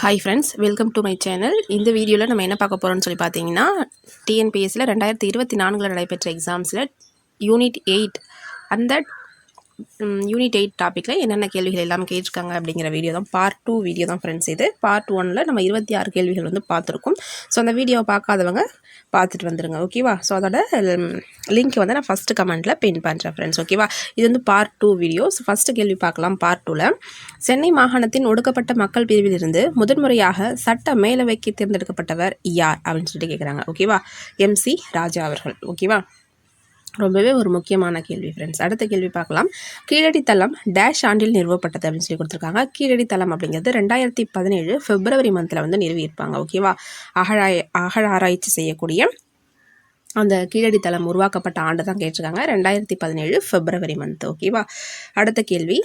Hi friends welcome to my channel இந்த வீடியோவில் நம்ம என்ன பார்க்க போகிறோம்னு சொல்லி பார்த்தீங்கன்னா டிஎன்பிஎஸ்சியில் ரெண்டாயிரத்தி இருபத்தி நான்கில் நடைபெற்ற எக்ஸாம்ஸில் யூனிட் எயிட் அந்த யூனிட் எயிட் டாப்பிக்கில் என்னென்ன கேள்விகள் எல்லாம் கேட்டிருக்காங்க அப்படிங்கிற வீடியோ தான் பார்ட் டூ வீடியோ தான் ஃப்ரெண்ட்ஸ் இது. பார்ட் ஒனில் நம்ம இருபத்தி ஆறு கேள்விகள் வந்து பார்த்துருக்கோம். ஸோ அந்த வீடியோவை பார்க்காதவங்க பார்த்துட்டு வந்துடுங்க ஓகேவா ஸோ அதோட லிங்க் வந்து நான் ஃபஸ்ட்டு கமெண்ட்டில் பின் பண்ணுறேன் ஃப்ரெண்ட்ஸ் ஓகேவா இது வந்து பார்ட் டூ வீடியோஸ் ஃபஸ்ட்டு கேள்வி பார்க்கலாம் பார்ட் டூவில் சென்னை மாகாணத்தின் ஒடுக்கப்பட்ட மக்கள் பிரிவிலிருந்து முதன்முறையாக சட்ட மேலவைக்கு தேர்ந்தெடுக்கப்பட்டவர் யார்? அப்படின்னு சொல்லிட்டு கேட்குறாங்க ஓகேவா எம்சி ராஜா அவர்கள் ஓகேவா ரொம்பவே ஒரு முக்கியமான கேள்வி ஃப்ரெண்ட்ஸ் அடுத்த கேள்வி பார்க்கலாம். கீழடி தளம் டேஷ் ஆண்டில் நிறுவப்பட்டது அப்படின்னு சொல்லி கொடுத்துருக்காங்க. கீழடி தளம் அப்படிங்கிறது ரெண்டாயிரத்தி பதினேழு பிப்ரவரி மந்தில் வந்து நிறுவியிருப்பாங்க ஓகேவா அகழாய் ஆராய்ச்சி செய்யக்கூடிய அந்த கீழடி தளம் உருவாக்கப்பட்ட ஆண்டு தான் கேட்டிருக்காங்க ரெண்டாயிரத்தி பதினேழு பிப்ரவரி மந்த் ஓகேவா அடுத்த கேள்வி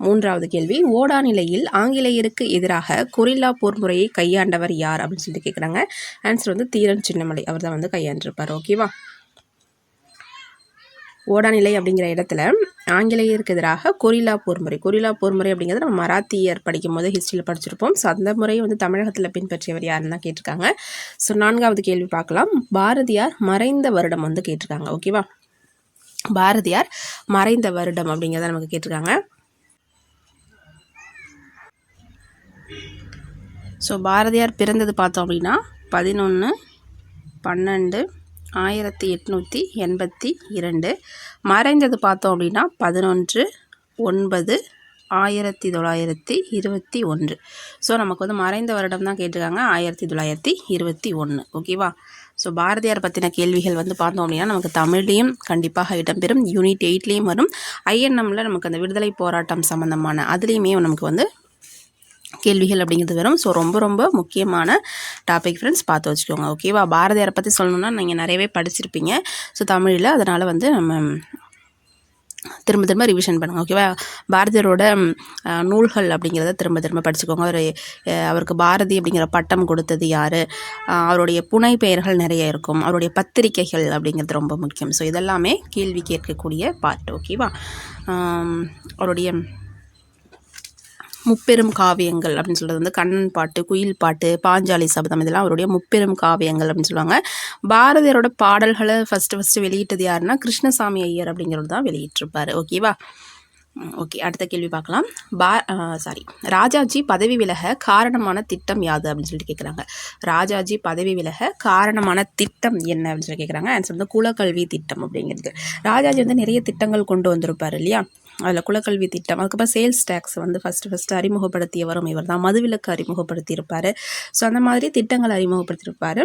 மூன்றாவது கேள்வி ஓடா நிலையில் ஆங்கிலேயருக்கு எதிராக கொரில்லா போர் முறையை கையாண்டவர் யார் அப்படின்னு சொல்லிட்டு கேட்குறாங்க ஆன்சர் வந்து தீரன் சின்னமலை அவர் தான் வந்து கையாண்டிருப்பார் ஓகேவா ஓடாநிலை அப்படிங்கிற இடத்துல ஆங்கிலேயருக்கு எதிராக கொரில்லா போர் முறை கொரில்லா போர் முறை அப்படிங்கிறது நம்ம மராத்தியர் படிக்கும் போது ஹிஸ்ட்ரியில் படிச்சிருப்போம். ஸோ அந்த முறையை வந்து தமிழகத்தில் பின்பற்றியவர் யாருன்னு தான் கேட்டிருக்காங்க. ஸோ நான்காவது கேள்வி பார்க்கலாம். பாரதியார் மறைந்த வருடம் வந்து கேட்டிருக்காங்க. ஓகேவா பாரதியார் மறைந்த வருடம் அப்படிங்கிறத நமக்கு கேட்டிருக்காங்க. ஸோ பாரதியார் பிறந்தது பார்த்தோம் அப்படின்னா பதினொன்று பன்னெண்டு ஆயிரத்தி எட்நூற்றி எண்பத்தி இரண்டு. மறைந்தது பார்த்தோம் அப்படின்னா பதினொன்று ஒன்பது ஆயிரத்தி தொள்ளாயிரத்தி இருபத்தி ஒன்று. ஸோ நமக்கு வந்து மறைந்த வருடம் தான் கேட்டிருக்காங்க ஆயிரத்தி தொள்ளாயிரத்தி இருபத்தி ஒன்று. ஓகேவா ஸோ பாரதியார் பற்றின கேள்விகள் வந்து பார்த்தோம் அப்படின்னா நமக்கு தமிழ்லேயும் கண்டிப்பாக இடம்பெறும் யூனிட் எயிட்லேயும் வரும். ஐஎன்எம்மில் நமக்கு அந்த விடுதலை போராட்டம் சம்மந்தமான அதுலேயுமே நமக்கு வந்து கேள்விகள் அப்படிங்கிறது வரும். ஸோ ரொம்ப ரொம்ப முக்கியமான டாபிக் ஃப்ரெண்ட்ஸ் பார்த்து வச்சுக்கோங்க. ஓகேவா பாரதியாரை பற்றி சொல்லணுன்னா நீங்கள் நிறையவே படிச்சிருப்பீங்க. ஸோ தமிழில் அதனால் வந்து நம்ம திரும்ப திரும்ப ரிவிஷன் பண்ணுங்கள் ஓகேவா பாரதியாரோட நூல்கள் அப்படிங்கிறத திரும்ப திரும்ப படிச்சுக்கோங்க. அவர் அவருக்கு பாரதி அப்படிங்கிற பட்டம் கொடுத்தது யார்? அவருடைய புனை பெயர்கள் நிறைய இருக்கும். அவருடைய பத்திரிகைகள் அப்படிங்கிறது ரொம்ப முக்கியம். ஸோ இதெல்லாமே கேள்வி கேட்கக்கூடிய பார்ட் ஓகேவா அவருடைய முப்பெரும் காவியங்கள் அப்படின்னு சொல்கிறது வந்து கண்ணன் பாட்டு குயில் பாட்டு பாஞ்சாலி சபதம் இதெல்லாம் அவருடைய முப்பெரும் காவியங்கள் அப்படின்னு சொல்லுவாங்க. பாரதியாரோட பாடல்களை ஃபஸ்ட்டு ஃபஸ்ட்டு வெளியிட்டது யாருன்னா கிருஷ்ணசாமி ஐயர் அப்படிங்கிறது தான் வெளியிட்டிருப்பார். ஓகேவா ஓகே அடுத்த கேள்வி பார்க்கலாம். பா சாரி ராஜாஜி பதவி விலக காரணமான திட்டம் யாது அப்படின்னு சொல்லிட்டு கேட்குறாங்க ராஜாஜி பதவி விலக காரணமான திட்டம் என்ன அப்படின்னு சொல்லி கேட்குறாங்க ஆன்சர் வந்து குலக்கல்வி திட்டம் அப்படிங்கிறது ராஜாஜி வந்து நிறைய திட்டங்கள் கொண்டு வந்திருப்பார் இல்லையா? அதில் குலக்கல்வி திட்டம். அதுக்கப்புறம் சேல்ஸ் டேக்ஸ் வந்து ஃபஸ்ட்டு ஃபஸ்ட்டு அறிமுகப்படுத்தியவரும் இவர் தான் மதுவிலக்கு அறிமுகப்படுத்தியிருப்பார். ஸோ அந்த மாதிரி திட்டங்கள் அறிமுகப்படுத்தியிருப்பார்.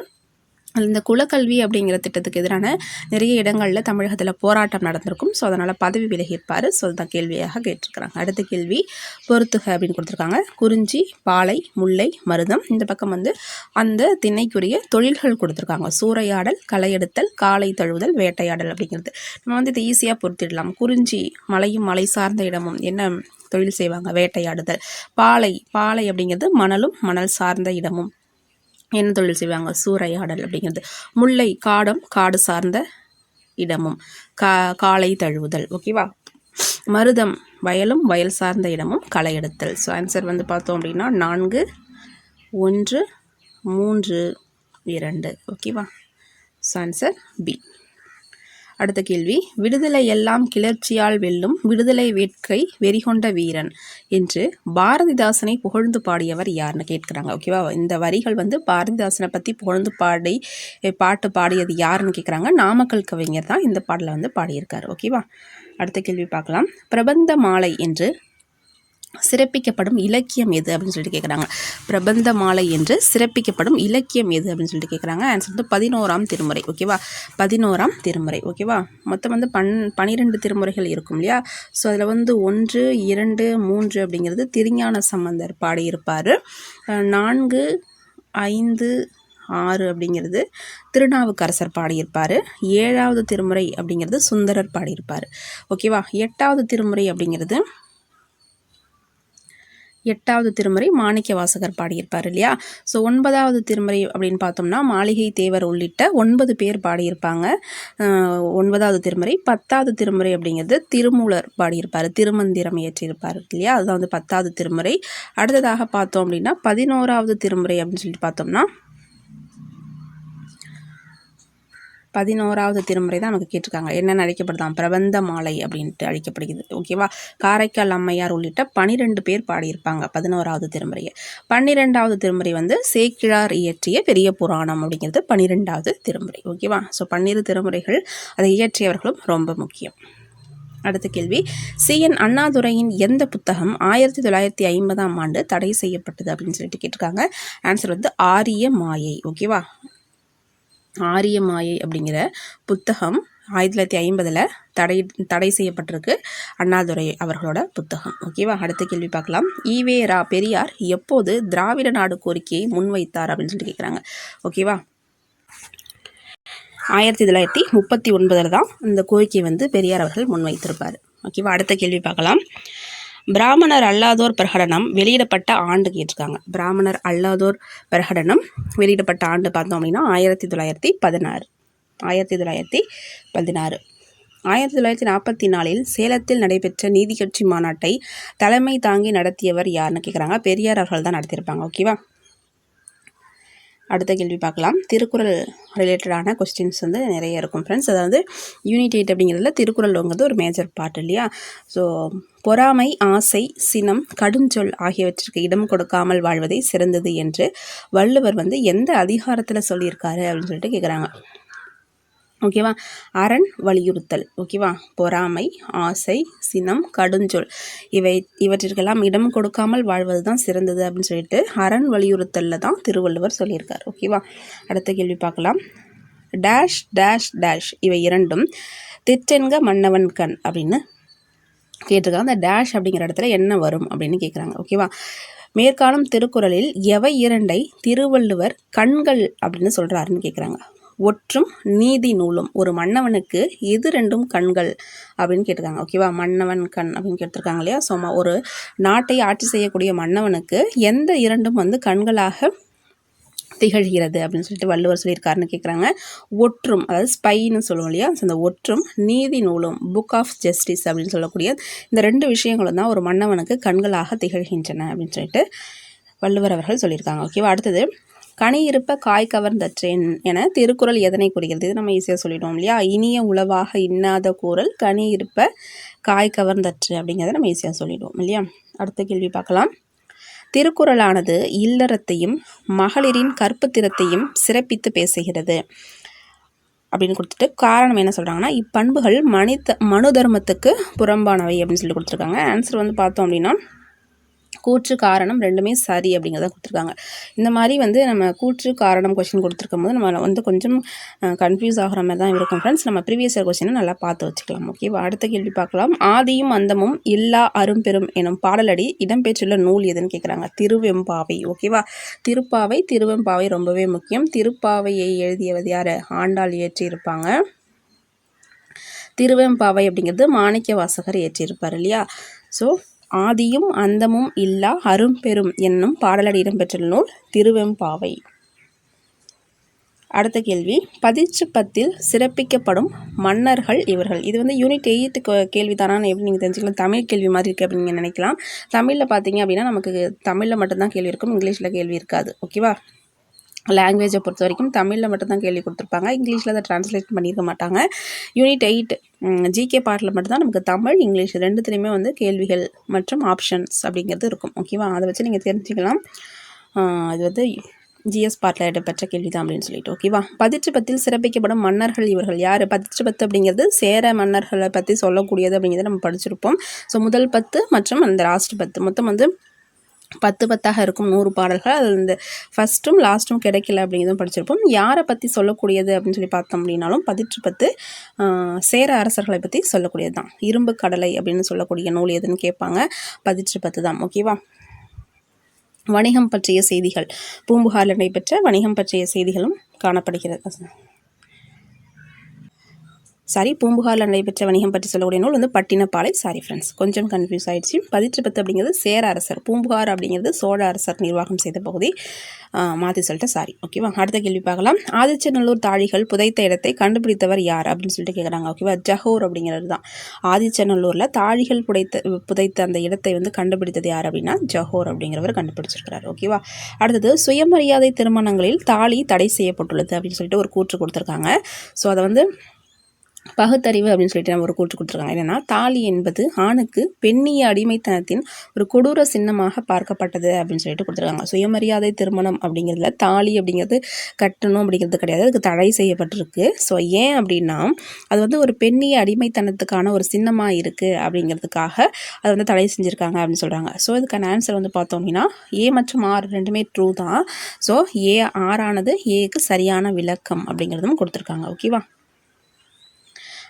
இந்த குலக்கல்வி அப்படிங்கிற திட்டத்துக்கு எதிரான நிறைய இடங்களில் தமிழகத்தில் போராட்டம் நடந்திருக்கும். ஸோ அதனால் பதவி விலகியிருப்பார். ஸோ அதுதான் கேள்வியாக கேட்டிருக்கிறாங்க. அடுத்த கேள்வி பொறுத்துக அப்படின்னு கொடுத்துருக்காங்க. குறிஞ்சி பாலை முல்லை மருதம் இந்த பக்கம் வந்து அந்த திணைக்குரிய தொழில்கள் கொடுத்துருக்காங்க. சூறையாடல் களையெடுத்தல் காலை தழுவுதல் வேட்டையாடல் அப்படிங்கிறது. நம்ம வந்து இதை ஈஸியாக பொறுத்திடலாம் குறிஞ்சி மலையும் மலை சார்ந்த இடமும் என்ன தொழில் செய்வாங்க? வேட்டையாடுதல். பாலை பாலை அப்படிங்கிறது மணலும் மணல் சார்ந்த இடமும். என்ன தொழில் செய்வாங்க? சூறையாடல் அப்படிங்கிறது. முல்லை காடம் காடு சார்ந்த இடமும். கா காலை தழுவுதல். ஓகேவா மருதம் வயலும் வயல் சார்ந்த இடமும் களை எடுத்தல். ஸோ ஆன்சர் வந்து பார்த்தோம் அப்படின்னா நான்கு ஒன்று மூன்று இரண்டு. ஓகேவா ஸோ ஆன்சர் பி அடுத்த கேள்வி. விடுதலை எல்லாம் கிளர்ச்சியால் வெல்லும் விடுதலை வேட்கை வெறிகொண்ட வீரன் என்று பாரதிதாசனை புகழ்ந்து பாடியவர் யாருன்னு கேட்குறாங்க. ஓகேவா இந்த வரிகள் வந்து பாரதிதாசனை பற்றி புகழ்ந்து பாடி பாட்டு பாடியது யாருன்னு கேட்குறாங்க. நாமக்கல் கவிஞர் தான் இந்த பாடலை வந்து பாடியிருக்காரு. ஓகேவா அடுத்த கேள்வி பார்க்கலாம். பிரபந்த மாலை என்று சிறப்பிக்கப்படும் இலக்கியம் எது அப்படின்னு சொல்லிட்டு கேட்குறாங்க பிரபந்த மாலை என்று சிறப்பிக்கப்படும் இலக்கியம் எது அப்படின்னு சொல்லிட்டு கேட்குறாங்க ஆன்சர் வந்து பதினோராம் திருமுறை. ஓகேவா பதினோராம் திருமுறை. ஓகேவா மொத்தம் வந்து பன் பனிரெண்டு திருமுறைகள் இருக்கும் இல்லையா? ஸோ அதில் வந்து ஒன்று இரண்டு மூன்று அப்படிங்கிறது திருஞான சம்பந்தர் பாடியிருப்பார். நான்கு ஐந்து ஆறு அப்படிங்கிறது திருநாவுக்கரசர் பாடியிருப்பார். ஏழாவது திருமுறை அப்படிங்கிறது சுந்தரர் பாடியிருப்பார். ஓகேவா எட்டாவது திருமுறை அப்படிங்கிறது எட்டாவது திருமுறை மாணிக்க வாசகர் பாடியிருப்பார் இல்லையா? ஸோ ஒன்பதாவது திருமுறை அப்படின்னு பார்த்தோம்னா மாளிகை தேவர் உள்ளிட்ட ஒன்பது பேர் பாடியிருப்பாங்க. ஒன்பதாவது திருமுறை பத்தாவது திருமுறை அப்படிங்கிறது திருமூலர் பாடியிருப்பார் திருமந்திரம் இயற்றியிருப்பார் இல்லையா? அதுதான் வந்து பத்தாவது திருமுறை. அடுத்ததாக பார்த்தோம் அப்படின்னா பதினோராவது திருமுறை அப்படின்னு சொல்லிட்டு பார்த்தோம்னா பதினோராவது திருமுறை தான் நமக்கு கேட்டிருக்காங்க. என்னென்ன அழைக்கப்படுதான் பிரபந்த மாலை அப்படின்ட்டு அழைக்கப்படுகிறது. ஓகேவா காரைக்கால் அம்மையார் உள்ளிட்ட பனிரெண்டு பேர் பாடியிருப்பாங்க பதினோராவது திருமுறையை. பன்னிரெண்டாவது திருமுறை வந்து சேக்கிழார் இயற்றிய பெரிய புராணம் அப்படிங்கிறது பன்னிரெண்டாவது திருமுறை. ஓகேவா ஸோ பன்னிரு திருமுறைகள் அதை இயற்றியவர்களும் ரொம்ப முக்கியம். அடுத்த கேள்வி. சி. என். அண்ணாதுரையின் எந்த புத்தகம் ஆயிரத்தி தொள்ளாயிரத்தி ஐம்பதாம் ஆண்டு தடை செய்யப்பட்டது அப்படின்னு சொல்லிட்டு கேட்டிருக்காங்க. ஆன்சர் வந்து ஆரிய மாயை. ஓகேவா ஆரிய மாயை அப்படிங்கிற புத்தகம் ஆயிரத்தி தொள்ளாயிரத்தி ஐம்பதில் தடை தடை செய்யப்பட்டிருக்கு. அண்ணாதுரை அவர்களோட புத்தகம். ஓகேவா? அடுத்த கேள்வி பார்க்கலாம். ஈவேரா பெரியார் எப்போது திராவிட நாடு கோரிக்கையை முன்வைத்தார் அப்படின்னு சொல்லிட்டு கேட்குறாங்க ஓகேவா? ஆயிரத்தி தொள்ளாயிரத்தி முப்பத்தி ஒன்பதில் தான் இந்த கோரிக்கை வந்து பெரியார் அவர்கள் முன்வைத்திருப்பார். ஓகேவா? அடுத்த கேள்வி பார்க்கலாம். பிராமணர் அல்லாதோர் பிரகடனம் வெளியிடப்பட்ட ஆண்டு கேட்டிருக்காங்க. பிராமணர் அல்லாதோர் பிரகடனம் வெளியிடப்பட்ட ஆண்டு பார்த்தோம் அப்படின்னா ஆயிரத்தி தொள்ளாயிரத்தி பதினாறு. ஆயிரத்தி தொள்ளாயிரத்தி பதினாறு. ஆயிரத்தி தொள்ளாயிரத்தி நாற்பத்தி நாலில் சேலத்தில் நடைபெற்ற நீதி கட்சி மாநாட்டை தலைமை தாங்கி நடத்தியவர் யாருன்னு கேட்குறாங்க பெரியார் அவர்கள் தான் நடத்தியிருப்பாங்க. ஓகேவா? அடுத்த கேள்வி பார்க்கலாம். திருக்குறள் ரிலேட்டடான கொஸ்டின்ஸ் வந்து நிறைய இருக்கும் ஃப்ரெண்ட்ஸ் அதாவது யூனிட் எயிட் அப்படிங்கிறதுல திருக்குறள் ஒரு மேஜர் பார்ட் இல்லையா? ஸோ பொறாமை ஆசை சினம் கடுஞ்சொல் ஆகியவற்றிற்கு இடம் கொடுக்காமல் வாழ்வதே சிறந்தது என்று வள்ளுவர் வந்து எந்த அதிகாரத்தில் சொல்லியிருக்காரு அப்படின்னு சொல்லிட்டு கேட்குறாங்க ஓகேவா? அரண் வலியுறுத்தல் ஓகேவா? பொறாமை ஆசை சினம் கடுஞ்சொல். இவை இவற்றிற்கெல்லாம் இடம் கொடுக்காமல் வாழ்வது தான் சிறந்தது அப்படின்னு சொல்லிட்டு அரண் வலியுறுத்தலில் தான் திருவள்ளுவர் சொல்லியிருக்கார் ஓகேவா? அடுத்த கேள்வி பார்க்கலாம். டேஷ் டேஷ் டேஷ் இவை இரண்டும் திட்டென்க மன்னவன் கண் அப்படின்னு கேட்டிருக்காங்க. அந்த டேஷ் அப்படிங்கிற இடத்துல என்ன வரும் அப்படின்னு கேட்குறாங்க ஓகேவா? மேற்காலம் திருக்குறளில் எவை இரண்டை திருவள்ளுவர் கண்கள் அப்படின்னு சொல்கிறாருன்னு கேட்குறாங்க. ஒற்றும் நீதி நூலும். ஒரு மன்னவனுக்கு எது ரெண்டும் கண்கள்? அப்படின்னு கேட்டிருக்காங்க. ஓகேவா மன்னவன் கண் அப்படின்னு கேட்டிருக்காங்க இல்லையா? ஸோ ஒரு நாட்டை ஆட்சி செய்யக்கூடிய மன்னவனுக்கு எந்த இரண்டும் வந்து கண்களாக திகழ்கிறது அப்படின்னு சொல்லிட்டு வள்ளுவர் சொல்லியிருக்காருன்னு கேட்குறாங்க. ஒற்றும் அதாவது ஸ்பைன்னு சொல்லுவோம் இல்லையா? அந்த ஒற்றும் நீதி நூலும் புக் ஆஃப் ஜஸ்டிஸ் அப்படின்னு சொல்லக்கூடிய இந்த ரெண்டு விஷயங்களும் தான் ஒரு மன்னவனுக்கு கண்களாக திகழ்கின்றன அப்படின்னு சொல்லிட்டு வள்ளுவர் அவர்கள் சொல்லியிருக்காங்க. ஓகேவா அடுத்தது கனி இருப்ப காய் கவர்ந்தற்றேன் என திருக்குறள் எதனை குறிக்கிறது இது நம்ம ஈஸியாக சொல்லிடுவோம் இல்லையா? இனிய உளவாக இன்னாத கூறல் கனி இருப்ப காய் கவர்ந்தற்று அப்படிங்கிறத நம்ம ஈஸியாக சொல்லிடுவோம் இல்லையா? அடுத்த கேள்வி பார்க்கலாம். திருக்குறளானது இல்லறத்தையும் மகளிரின் கற்புத்திறத்தையும் சிறப்பித்து பேசுகிறது. அப்படின்னு கொடுத்துட்டு காரணம் என்ன சொல்கிறாங்கன்னா இப்பண்புகள் மனித மனு தர்மத்துக்கு புறம்பானவை அப்படின்னு சொல்லி கொடுத்துருக்காங்க. ஆன்சர் வந்து பார்த்தோம் அப்படின்னா கூற்று காரணம் ரெண்டுமே சரி அப்படிங்கிறத கொடுத்துருக்காங்க. இந்த மாதிரி வந்து நம்ம கூற்று காரணம் கொஷின் கொடுத்துருக்கும் போது நம்ம வந்து கொஞ்சம் கன்ஃபியூஸ் ஆகிற மாதிரி தான் இருக்கும் ஃப்ரெண்ட்ஸ் நம்ம ப்ரீவியஸ் இயர் நல்லா பார்த்து வச்சுக்கலாம் ஓகேவா அடுத்த கேள்வி பார்க்கலாம். ஆதியும் அந்தமும் இல்லா அரும்பெரும் எனும் பாடலடி இடம்பெற்றுள்ள நூல் எதுன்னு கேட்குறாங்க திருவெம்பாவை ஓகேவா திருப்பாவை திருவெம்பாவை ரொம்பவே முக்கியம். திருப்பாவையை எழுதியவது யார்? ஆண்டாள் இயற்றியிருப்பாங்க. திருவெம்பாவை அப்படிங்கிறது மாணிக்க வாசகர் ஏற்றியிருப்பார் இல்லையா? ஸோ ஆதியும் அந்தமும் இல்லா அரும்பெரும் என்னும் பாடலடி இடம்பெற்ற நூல் திருவெம்பாவை. அடுத்த கேள்வி பதிச்சு பத்தில் சிறப்பிக்கப்படும் மன்னர்கள் இவர்கள். இது வந்து யூனிட் எயிட் கேள்வி தானான்னு எப்படி நீங்கள் தெரிஞ்சுக்கலாம். தமிழ் கேள்வி மாதிரி இருக்குது அப்படின்னு நீங்கள் நினைக்கலாம். தமிழில் பார்த்தீங்க அப்படின்னா நமக்கு தமிழில் மட்டும்தான் கேள்வி இருக்கும் இங்கிலீஷில் கேள்வி இருக்காது. ஓகேவா? லாங்குவேஜை பொறுத்த வரைக்கும் தமிழில் மட்டும்தான் கேள்வி கொடுத்துருப்பாங்க. இங்கிலீஷில் அதை ட்ரான்ஸ்லேட் பண்ணியிருக்க மாட்டாங்க. யூனிட் எயிட் ஜிகே பார்ட்டில் மட்டும்தான் நமக்கு தமிழ் இங்கிலீஷ் ரெண்டுத்துலேயுமே வந்து கேள்விகள் மற்றும் ஆப்ஷன்ஸ் அப்படிங்கிறது இருக்கும். ஓகேவா அதை வச்சு நீங்கள் தெரிஞ்சுக்கலாம். அது வந்து ஜிஎஸ் பார்ட்டில் இடம்பெற்ற கேள்வி தான் அப்படின்னு சொல்லிட்டு. ஓகேவா பதிற்றுப்பத்தில் சிறப்பிக்கப்படும் மன்னர்கள் இவர்கள் யார்? பதிற்றுப்பத்து அப்படிங்கிறது சேர மன்னர்களை பற்றி சொல்லக்கூடியது அப்படிங்கிறத நம்ம படிச்சிருப்போம். ஸோ முதல் பத்து மற்றும் அந்த லாஸ்ட் பத்து. மொத்தம் வந்து பத்து பத்தாக இருக்கும் நூறு பாடல்கள். அது இந்த ஃபஸ்ட்டும் லாஸ்ட்டும் கிடைக்கல அப்படிங்கிறதும் படிச்சிருப்போம். யாரை பற்றி சொல்லக்கூடியது அப்படின்னு சொல்லி பார்த்தோம் அப்படின்னாலும் பதிற்று பத்து சேர அரசர்களை பற்றி சொல்லக்கூடியது தான் இரும்பு கடலை அப்படின்னு சொல்லக்கூடிய நூல் எதுன்னு கேட்பாங்க. பதிற்று பத்து தான் ஓகேவா? வணிகம் பற்றிய செய்திகள். பூம்புகாரில் நடைபெற்ற வணிகம் பற்றிய செய்திகளும் காணப்படுகிறது. சாரி பூம்புகாரில் நடைபெற்ற வணிகம் பற்றி சொல்லக்கூடிய நூல் வந்து பட்டினப்பாலை. சாரி ஃப்ரெண்ட்ஸ் கொஞ்சம் கன்ஃபியூஸ் ஆயிடுச்சு. பதிற்றுப்பத்து அப்படிங்கிறது சேர அரசர். பூம்புகார் அப்படிங்கிறது சோழ அரசர் நிர்வாகம் செய்த பகுதி. மாற்றி சொல்லிட்டு சாரி ஓகேவா அடுத்த கேள்வி பார்க்கலாம். ஆதிச்சநல்லூர் தாழிகள் புதைத்த இடத்தை கண்டுபிடித்தவர் யார் அப்படின்னு சொல்லிட்டு கேட்குறாங்க ஓகேவா ஜஹூர் அப்படிங்கிறது தான். ஆதிச்சநல்லூரில் தாழிகள் புதைத்த புதைத்த அந்த இடத்தை வந்து கண்டுபிடித்தது யார் அப்படின்னா ஜஹோர் அப்படிங்கிறவர் கண்டுபிடிச்சிருக்கிறார். ஓகேவா அடுத்தது சுயமரியாதை திருமணங்களில் தாலி தடை செய்யப்பட்டுள்ளது அப்படின்னு சொல்லிட்டு ஒரு கூற்று கொடுத்துருக்காங்க. ஸோ அதை வந்து பகுத்தறிவு அப்படின்னு சொல்லிட்டு நம்ம ஒரு கூற்று கொடுத்துருக்காங்க. என்னென்னா தாலி என்பது ஆணுக்கு பெண்ணிய அடிமைத்தனத்தின் ஒரு கொடூர சின்னமாக பார்க்கப்பட்டது அப்படின்னு சொல்லிட்டு கொடுத்துருக்காங்க. சுயமரியாதை திருமணம் அப்படிங்கிறதுல தாலி அப்படிங்கிறது கட்டணும் அப்படிங்கிறது கிடையாது. அதுக்கு தடை செய்யப்பட்டிருக்கு. ஸோ ஏன் அப்படின்னா அது வந்து ஒரு பெண்ணிய அடிமைத்தனத்துக்கான ஒரு சின்னமாக இருக்குது அப்படிங்கிறதுக்காக அதை வந்து தடை செஞ்சுருக்காங்க அப்படின்னு சொல்கிறாங்க ஸோ இதுக்கான ஆன்சர் வந்து பார்த்தோம் அப்படின்னா ஏ மற்றும் ஆர் ரெண்டுமே ட்ரூ தான். ஸோ ஏ ஆறானது ஏக்கு சரியான விளக்கம் அப்படிங்கிறதும் கொடுத்துருக்காங்க. ஓகேவா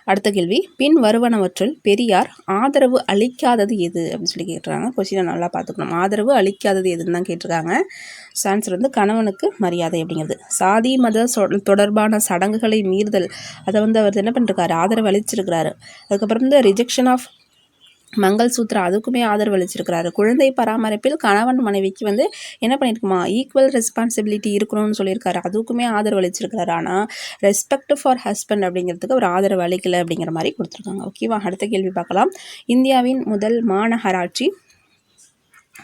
அடுத்த கேள்வி. பின் வருவனவற்றுள் பெரியார் ஆதரவு அளிக்காதது எது? அப்படின்னு சொல்லி கேட்டுருக்காங்க. கொஸ்டினை நல்லா பார்த்துக்கணும். ஆதரவு அளிக்காதது எதுன்னு தான் கேட்டிருக்காங்க. ஆன்சர் வந்து கணவனுக்கு மரியாதை அப்படிங்கிறது. சாதி மத தொடர்பான சடங்குகளை மீறுதல். அதை வந்து அவர் என்ன பண்ணிருக்காரு? ஆதரவு அளிச்சிருக்கிறாரு. அதுக்கப்புறம் வந்து ரிஜெக்ஷன் ஆஃப் மங்கள்சூத்ரா அதுக்குமே ஆதரவு அளிச்சிருக்கிறாரு. குழந்தை பராமரிப்பில் கணவன் மனைவிக்கு வந்து என்ன பண்ணியிருக்குமா ஈக்குவல் ரெஸ்பான்சிபிலிட்டி இருக்கணும்னு சொல்லியிருக்காரு. அதுக்குமே ஆதரவு அளிச்சிருக்கிறாரு. ஆனால் ரெஸ்பெக்ட் ஃபார் ஹஸ்பண்ட் அப்படிங்கிறதுக்கு அவர் ஆதரவு அளிக்கலை அப்படிங்கிற மாதிரி கொடுத்துருக்காங்க. ஓகேவா அடுத்த கேள்வி பார்க்கலாம். இந்தியாவின் முதல் மாநகராட்சி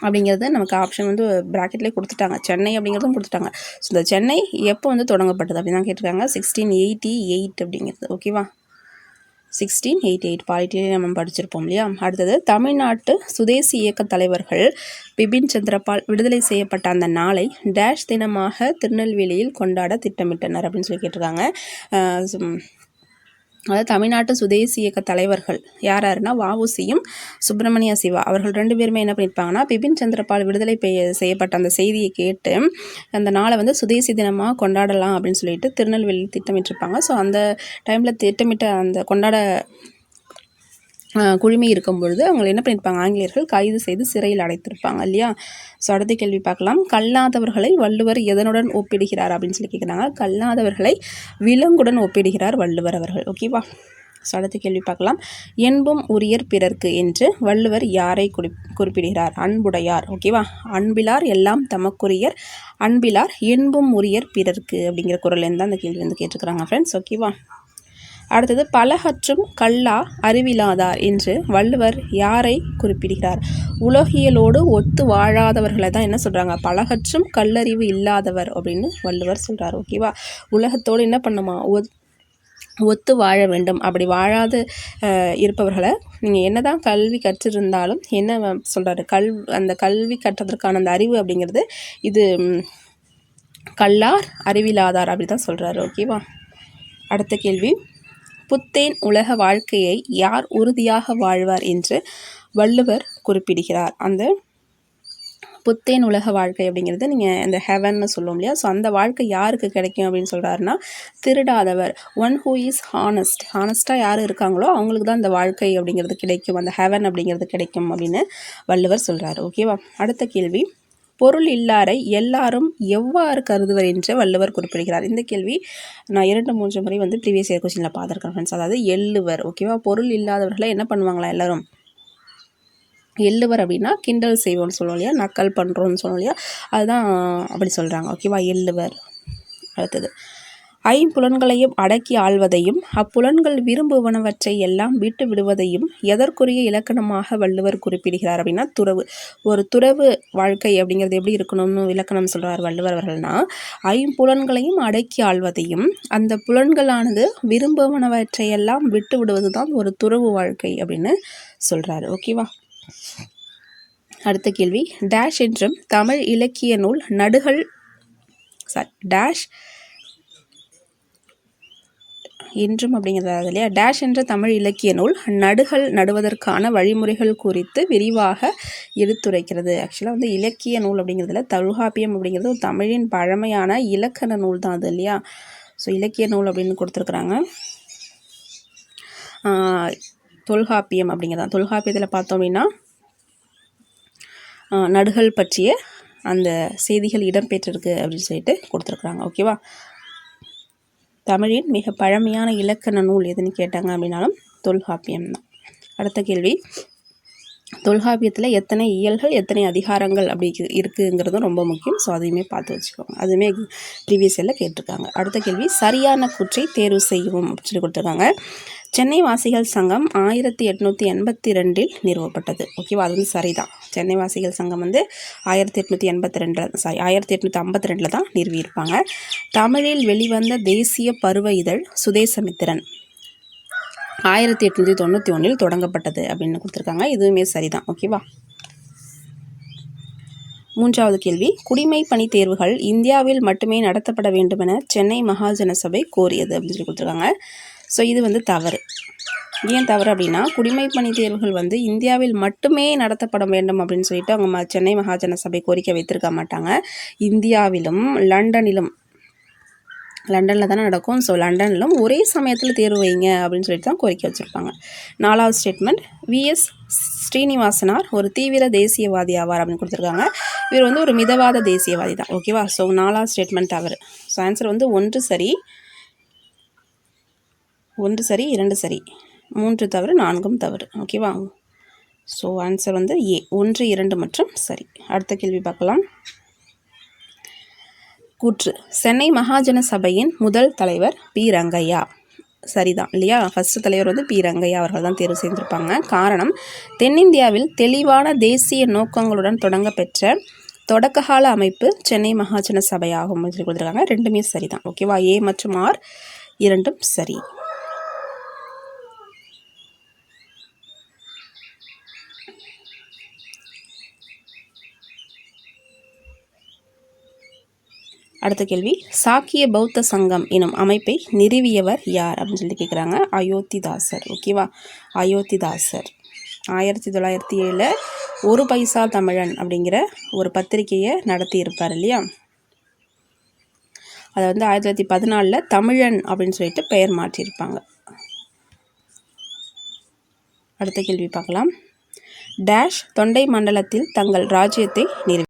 அப்படிங்கிறது நமக்கு ஆப்ஷன் வந்து ப்ராக்கெட்லேயே கொடுத்துட்டாங்க. சென்னை அப்படிங்கிறதும் கொடுத்துட்டாங்க. ஸோ இந்த சென்னை எப்போ வந்து தொடங்கப்பட்டது அப்படின்னு தான் கேட்டிருக்காங்க. சிக்ஸ்டீன் எயிட்டி எயிட் அப்படிங்கிறது ஓகேவா சிக்ஸ்டீன் எயிட்டி எயிட் பாலிட்டியே நம்ம படிச்சிருப்போம் இல்லையா? அடுத்தது தமிழ்நாட்டு சுதேசி இயக்க தலைவர்கள் பிபின் சந்திரபால் விடுதலை செய்யப்பட்ட அந்த நாளை டேஷ் தினமாக திருநெல்வேலியில் கொண்டாட திட்டமிட்டனர் அப்படின்னு சொல்லி கேட்டிருக்காங்க. அதாவது தமிழ்நாட்டு சுதேசி இயக்க தலைவர்கள் யார் யாருன்னா வவுசியும் சுப்பிரமணிய சிவா. அவர்கள் ரெண்டு பேருமே என்ன பண்ணியிருப்பாங்கன்னா பிபின் சந்திரபால் விடுதலை செய்யப்பட்ட அந்த செய்தியை கேட்டு அந்த நாளை வந்து சுதேசி தினமாக கொண்டாடலாம் அப்படின்னு சொல்லிட்டு திருநெல்வேலி திட்டமிட்டிருப்பாங்க. ஸோ அந்த டைமில் திட்டமிட்ட அந்த கொண்டாட குழுமி இருக்கும் பொழுது அவங்களை என்ன பண்ணியிருப்பாங்க ஆங்கிலேயர்கள் கைது செய்து சிறையில் அடைத்திருப்பாங்க இல்லையா? ஸோ அடுத்த கேள்வி பார்க்கலாம். கல்லாதவர்களை வள்ளுவர் எதனுடன் ஒப்பிடுகிறார் அப்படின்னு சொல்லி கேட்குறாங்க கல்லாதவர்களை விலங்குடன் ஒப்பிடுகிறார் வள்ளுவர் அவர்கள். ஓகேவா ஸோ அடுத்த கேள்வி பார்க்கலாம். என்பும் உரியர் பிறர்க்கு என்று வள்ளுவர் யாரை குறி குறிப்பிடுகிறார்? அன்புடையார். ஓகேவா அன்பிலார் எல்லாம் தமக்குரியர். அன்பிலார் என்பும் உரியர் பிறர்க்கு அப்படிங்கிற குரல் தான் அந்த கேள்வி வந்து கேட்டுக்கிறாங்க ஃப்ரெண்ட்ஸ் ஓகேவா அடுத்தது பலகற்றும் கல்லா அறிவிலாதார் என்று வள்ளுவர் யாரை குறிப்பிடுகிறார்? உலகியலோடு ஒத்து வாழாதவர்களை தான் என்ன சொல்கிறாங்க பலகற்றும் கல்லறிவு இல்லாதவர் அப்படின்னு வள்ளுவர் சொல்கிறார் ஓகேவா உலகத்தோடு என்ன பண்ணுமா? ஒத்து வாழ வேண்டும். அப்படி வாழாது இருப்பவர்களை நீங்கள் என்ன தான் கல்வி கற்றிருந்தாலும் என்ன சொல்கிறாரு கல் அந்த கல்வி கற்றதற்கான அந்த அறிவு அப்படிங்கிறது இது கல்லார் அறிவிலாதார் அப்படி தான் சொல்கிறாரு ஓகேவா அடுத்த கேள்வி. புத்தேன் உலக வாழ்க்கையை யார் உறுதியாக வாழ்வார் என்று வள்ளுவர் குறிப்பிடுகிறார். அந்த புத்தேன் உலக வாழ்க்கை அப்படிங்கிறது நீங்கள் அந்த ஹெவன்னு சொல்லுவோம் இல்லையா? ஸோ அந்த வாழ்க்கை யாருக்கு கிடைக்கும் அப்படின்னு சொல்கிறாருன்னா திருடாதவர். ஒன் ஹூ இஸ் ஹானஸ்ட் ஹானஸ்ட்டாக யார் இருக்காங்களோ அவங்களுக்கு தான் அந்த வாழ்க்கை அப்படிங்கிறது கிடைக்கும். அந்த ஹெவன் அப்படிங்கிறது கிடைக்கும் அப்படின்னு வள்ளுவர் சொல்கிறார் ஓகேவா அடுத்த கேள்வி. பொருள் இல்லாரை எல்லாரும் எவ்வாறு கருதுவர் என்று வள்ளுவர் குறிப்பிடுகிறார். இந்த கேள்வி நான் இரண்டு மூன்று முறை வந்து ப்ரீவியஸ் இயர் கொஸ்டினில் பார்த்துருக்கேன் ஃப்ரெண்ட்ஸ் அதாவது எள்ளுவர் ஓகேவா பொருள் இல்லாதவர்களை என்ன பண்ணுவாங்களா எல்லோரும்? எள்ளுவர் அப்படின்னா கிண்டல் செய்வோம்னு சொல்லுவோம் இல்லையா? நக்கல் பண்ணுறோம்னு சொல்லுவோம் இல்லையா? அதுதான் அப்படி சொல்கிறாங்க ஓகேவா எள்ளுவர் அடுத்தது ஐம்புலன்களையும் அடக்கி ஆள்வதையும் அப்புலன்கள் விரும்புவனவற்றை எல்லாம் விட்டு விடுவதையும் எதற்குரிய இலக்கணமாக வள்ளுவர் குறிப்பிடுகிறார் அப்படின்னா துறவு. ஒரு துறவு வாழ்க்கை அப்படிங்கிறது எப்படி இருக்கணும்னு இலக்கணம் சொல்கிறார் வள்ளுவர் அவர்கள்னா ஐம்புலன்களையும் அடக்கி ஆள்வதையும் அந்த புலன்களானது விரும்புவனவற்றையெல்லாம் விட்டு விடுவது தான் ஒரு துறவு வாழ்க்கை அப்படின்னு சொல்கிறாரு ஓகேவா அடுத்த கேள்வி. டேஷ் என்றும் தமிழ் இலக்கிய நூல் நடுகள் சாரி டேஷ் என்றும் அப்படிங்கிறது இல்லையா? டேஷ் என்ற தமிழ் இலக்கிய நூல் நடுகள் நடுவதற்கான வழிமுறைகள் குறித்து விரிவாக எடுத்துரைக்கிறது. ஆக்சுவலாக வந்து இலக்கிய நூல் அப்படிங்கிறதுல தொல்காப்பியம் அப்படிங்கிறது ஒரு தமிழின் பழமையான இலக்கண நூல் தான் அது இல்லையா? ஸோ இலக்கிய நூல் அப்படின்னு கொடுத்துருக்குறாங்க. தொல்காப்பியம் அப்படிங்கிறதான் தொல்காப்பியத்தில் பார்த்தோம் அப்படின்னா நடுகள் பற்றிய அந்த செய்திகள் இடம்பெற்றிருக்கு அப்படின்னு சொல்லிட்டு கொடுத்துருக்குறாங்க. ஓகேவா தமிழின் மிக பழமையான இலக்கண நூல் எதுன்னு கேட்டாங்க அப்படின்னாலும் தொல்காப்பியம் தான் அடுத்த கேள்வி. தொல்காப்பியத்தில் எத்தனை இயல்கள் எத்தனை அதிகாரங்கள் அப்படி இருக்குங்கிறதும் ரொம்ப முக்கியம். ஸோ அதையுமே பார்த்து வச்சுக்கோங்க. அதுவுமே ப்ரீவியஸ் இயரில் கேட்டிருக்காங்க. அடுத்த கேள்வி சரியான குற்றை தேர்வு செய்யவும் அப்படின்னு சொல்லி கொடுத்துருக்காங்க. சென்னை வாசிகள் சங்கம் ஆயிரத்தி எட்நூற்றி எண்பத்தி ரெண்டில் நிறுவப்பட்டது ஓகேவா அது வந்து சரிதான். சென்னை வாசிகள் சங்கம் வந்து ஆயிரத்தி எட்நூற்றி எண்பத்தி ரெண்டில் சாரி ஆயிரத்தி எட்நூற்றி ஐம்பத்தி ரெண்டில் தான் நிறுவியிருப்பாங்க. தமிழில் வெளிவந்த தேசிய பருவ இதழ் சுதேசமித்திரன். ஆயிரத்தி எட்நூற்றி தொண்ணூற்றி ஒன்றில் தொடங்கப்பட்டது அப்படின்னு கொடுத்துருக்காங்க. இதுவுமே சரிதான். ஓகேவா மூன்றாவது கேள்வி. குடிமை பணி தேர்வுகள் இந்தியாவில் மட்டுமே நடத்தப்பட வேண்டுமென சென்னை மகாஜன சபை கோரியது அப்படின்னு சொல்லி கொடுத்துருக்காங்க. ஸோ இது வந்து தவறு. ஏன் தவறு அப்படின்னா குடிமை பணி தேர்வுகள் வந்து இந்தியாவில் மட்டுமே நடத்தப்பட வேண்டும் அப்படின்னு சொல்லிட்டு அவங்க ம சென்னை மகாஜன சபை கோரிக்கை வைத்திருக்க மாட்டாங்க. இந்தியாவிலும் லண்டனிலும் லண்டனில் தானே நடக்கும். ஸோ லண்டனிலும் ஒரே சமயத்தில் தேர்வு வைங்க அப்படின்னு சொல்லிட்டு தான் கோரிக்கை வச்சுருப்பாங்க. நாலாவது ஸ்டேட்மெண்ட் விஎஸ் ஸ்ரீனிவாசனார் ஒரு தீவிர தேசியவாதி ஆவார் அப்படின்னு கொடுத்துருக்காங்க. இவர் வந்து ஒரு மிதவாத தேசியவாதி தான். ஓகேவா ஸோ நாலாவது ஸ்டேட்மெண்ட் அவர். ஸோ ஆன்சர் வந்து ஒன்று சரி ஒன்று சரி இரண்டு சரி. மூன்று தவறு நான்கும் தவறு. ஓகேவா ஸோ ஆன்சர் வந்து ஏ ஒன்று இரண்டு மற்றும் சரி. அடுத்த கேள்வி பார்க்கலாம். கூற்று. சென்னை மகாஜன சபையின் முதல் தலைவர் பி. ரங்கையா. சரிதான் இல்லையா? ஃபஸ்ட்டு தலைவர் வந்து பி. ரங்கையா அவர்கள் தான் தேர்வு செய்திருப்பாங்க. காரணம் தென்னிந்தியாவில் தெளிவான தேசிய நோக்கங்களுடன் தொடங்க பெற்ற தொடக்ககால அமைப்பு சென்னை மகாஜன சபையாகும் சொல்லி கொடுத்துருக்காங்க. ரெண்டுமே சரிதான். ஓகேவா ஏ மற்றும் ஆர் இரண்டும் சரி. அடுத்த கேள்வி. சாக்கிய பௌத்த சங்கம் எனும் அமைப்பை நிறுவியவர் யார் அப்படின்னு சொல்லி கேட்குறாங்க அயோத்திதாசர். ஓகேவா அயோத்திதாசர். ஆயிரத்தி தொள்ளாயிரத்தி ஏழில் ஒரு பைசா தமிழன் அப்படிங்கிற ஒரு பத்திரிகையை நடத்தியிருப்பார் இல்லையா? அதை வந்து ஆயிரத்தி தொள்ளாயிரத்தி பதினாலில் தமிழன் அப்படின்னு சொல்லிட்டு பெயர் மாற்றியிருப்பாங்க. அடுத்த கேள்வி பார்க்கலாம். டேஷ் தொண்டை மண்டலத்தில் தங்கள் ராஜ்யத்தை நிறுவி